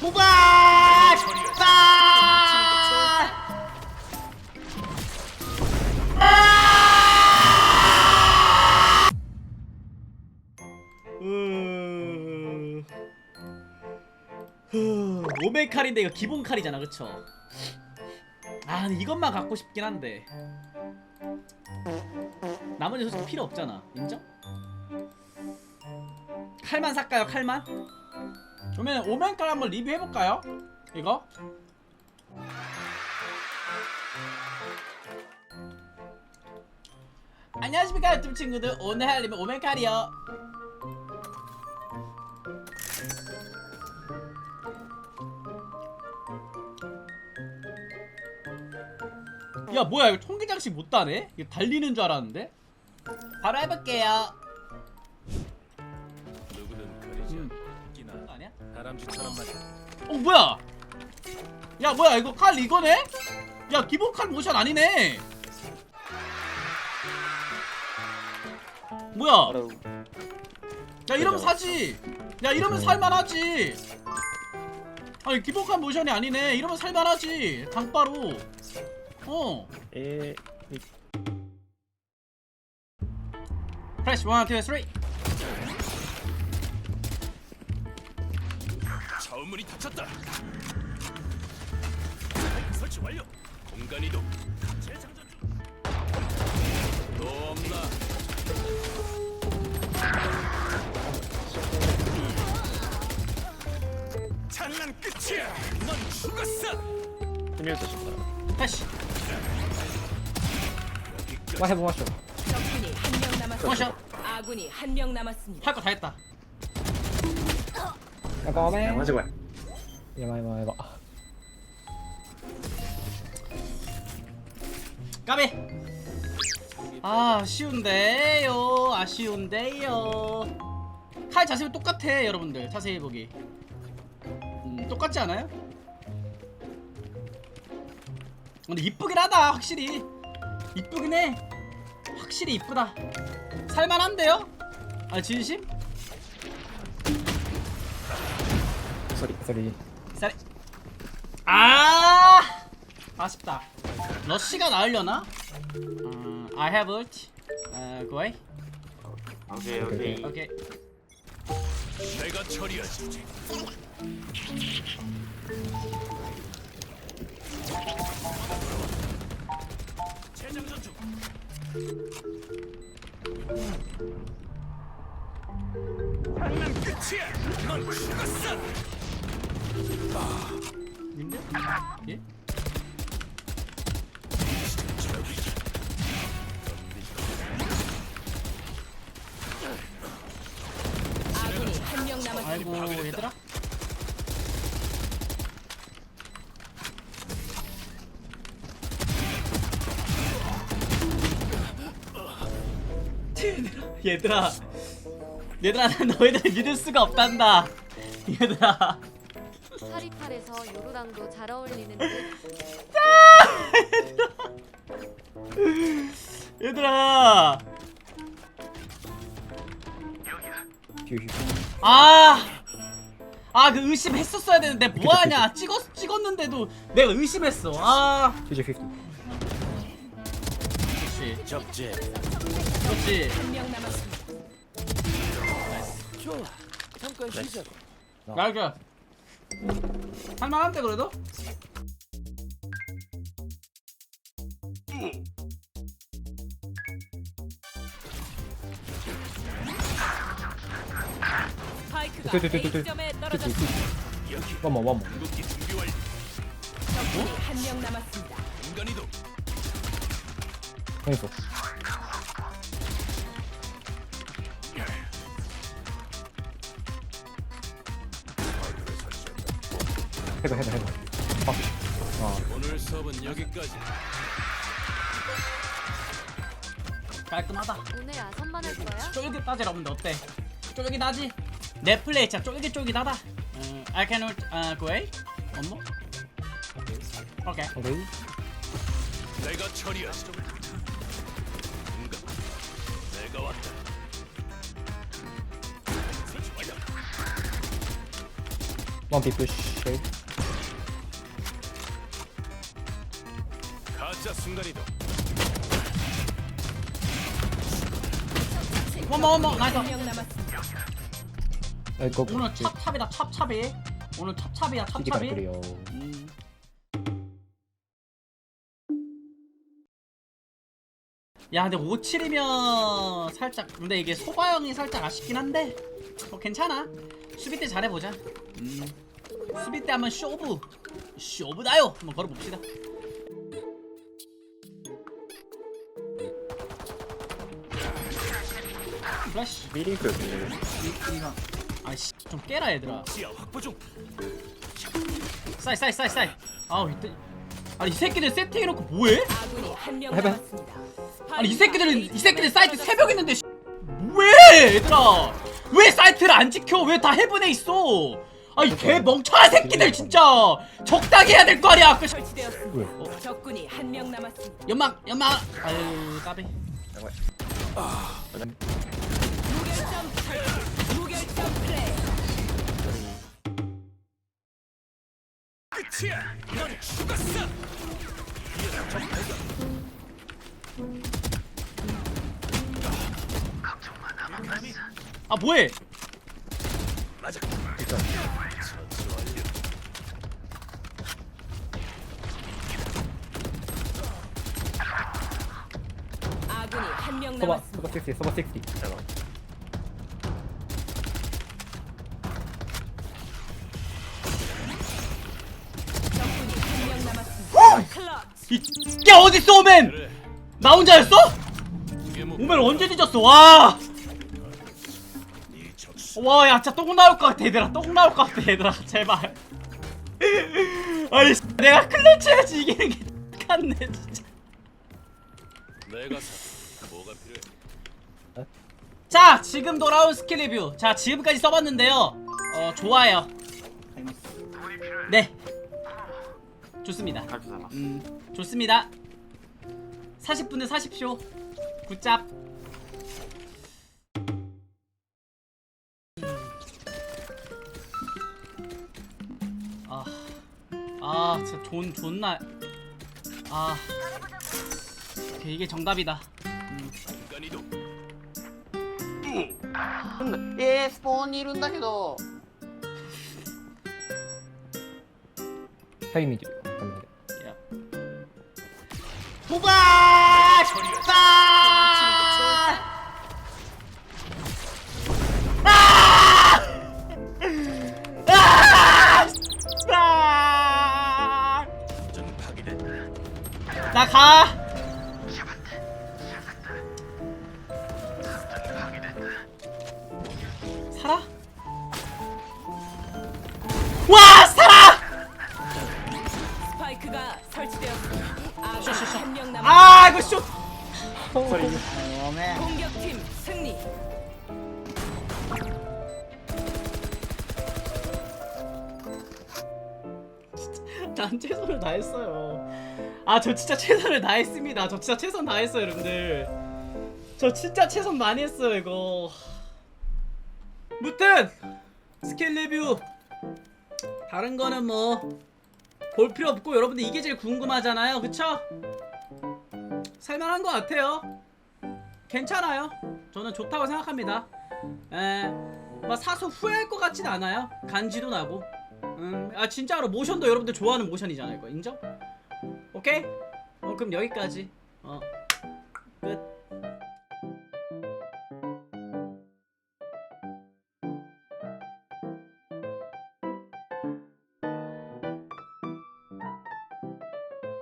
도발! 쌀! 으... 후, 오메 칼인데 이거 기본 칼이잖아, 그쵸? 아, 근데 이것만 갖고 싶긴 한데. 나머지 솔직히 필요 없잖아. 인정? 칼만 살까요, 칼만? 그러면 오멘 칼 한번 리뷰해볼까요? 이거? 안녕하십니까 유튜브 친구들 오늘 할 리뷰 오멘 칼이요 야 뭐야 이거 총기장식 못 따네? 이거 달리는 줄 알았는데? 바로 해볼게요 다람쥐처럼 말이야. 어 뭐야? 야 뭐야? 이거 칼 이거네? 야 기본 칼 모션 아니네. 뭐야? 야 이러면 사지. 야 이러면 살만하지. 아니 기본 칼 모션이 아니네. 이러면 살만하지. 강바로. 어. 에 프레시 1, 2, 3 차원문이 닫혔다. 설치 완료. 공간 이동. 재장전 중 또 없나? 장난 끝이야. 넌 죽었어. 흔일도 싶다. 프레시. 와 해보 마쇼. 적군이 한 명 남았습니다. 모션 아군이 한 명 남았습니다. 할 거 다 했다 야밤에. 맞아 봐. 야마 야마 야마. 까비 아 아쉬운데요 아쉬운데요 칼 자세히 똑같아 여러분들 자세히 보기 음, 똑같지 않아요? 근데 이쁘긴 하다 확실히 이쁘긴 해 확실히 이쁘다 살만한데요? 아 진심? 소리 소리. 쌀 아! 아쉽다. 러쉬가 나으려나? 음, I have ult. 어, go away. 오케이 오케이. 오케이. 내가 처리하지 재장전 중 장난 끝이야 넌 죽었어 님들? 예? 아군이 한 명 남았습니다. 아이고 얘들아. 얘들아 얘들아 난 너희들 믿을 수가 없단다 얘들아 사리팔에서 요로랑도 잘 어울리는 듯 얘들아 휴휴. 아! 아, 그 의심했었어야 되는데 뭐하냐? 찍었 찍었는데도 내가 의심했어. 아, 휴지 50. 그렇지, 적재 그렇지. 한명 남았습니다. 좋아 잠깐 쉬자 말그 할만한데 그래도? 뚜. A점에 떨어졌습니다. 여기 원모 원모. 궁극기 준비 완료 적군이 한 명 남았습니다. 이동 형이소. 해봐 해봐 해봐. 아. 아. 오늘 수업은 여기까지 깔끔하다. 오늘 아선만 할 거야? 쫄깃하지 여러분들 어때? 쫄깃하지? 내 플레이 진짜 쫄깃쫄깃하다. 음, I can uh, go away. One more. 오케이. 오케이. 내가 처리하지 내가 왔다 설치 완료 가짜 순간이동. 원머 원머 나이스 한명 남았습니다. Go. 오늘 찹찹이다 찹찹이 오늘 찹찹이야 CD 찹찹이 발소리요. 음. 야 근데 57이면 살짝 근데 이게 소바형이 살짝 아쉽긴 한데 뭐 괜찮아 수비 때 잘해보자 음. 수비 때 한번 쇼부 쇼부다요 한번 걸어봅시다 플래시 미링크 아이씨 좀 깨라 얘들아 지하 확보 중. 사이 사이 사이 사이 아우 이때 아니 이 새끼들 세팅해놓고 뭐해? 아군이 한명 해봐. 남았습니다. 아니 이 새끼들은 이 새끼들 사이트 새벽 있는데 씨. 왜 얘들아 왜 사이트를 안 지켜 왜 다 해븐에 있어 아이 개 멍청한 새끼들 진짜 적당히 해야 될 거 아니야 그 씨. 설치되었습니다. 왜? 적군이 한 명 남았습니다. 연막 연막 아유 까비 끝이야. 넌 죽었어. 아 뭐해 맞아. 아군이 한명 Soba, 남았습니다. soba 60, soba 60. 적군 이게 어딨어 오멘 그래. 나 혼자였어? 오멘 언제 뒤졌어 와. 와, 야, 진짜 똥 나올 것 같아, 얘들아. 똥 나올 것 같아, 얘들아. 제발. 아니, 씨, 내가 클래치 해야지 이기는 게 같네, 진짜. 내가 사. 뭐가 필요해? 자, 지금 돌아온 스킬 리뷰. 자, 지금까지 써봤는데요. 어, 좋아요. 네. 좋습니다. 가주잖아 음, 좋습니다. 40분에 40쇼. 굿잡. 아, 아, 진짜 존 존나. 아, 오케이, 이게 정답이다. 공간 이동. えー、スポーンにいるんだけど Heavy mid. Come here. 야. 도발! 쌀! 아! 아! 파괴됐다. 나 가. 살아? 와 살아! 공격팀 승리. 난 최선을 다했어요. 아 저 진짜 최선을 다했습니다. 저 진짜 최선 다했어요, 여러분들. 저 진짜 최선 많이 했어요, 이거. 무튼 스킬 리뷰 다른 거는 뭐 볼 필요 없고 여러분들 이게 제일 궁금하잖아요, 그쵸? 살만한 것 같아요. 괜찮아요. 저는 좋다고 생각합니다. 에, 막 사서 후회할 것 같진 않아요. 간지도 나고. 음, 아 진짜로 모션도 여러분들 좋아하는 모션이잖아요. 이거 인정? 오케이? 어 그럼 여기까지. 어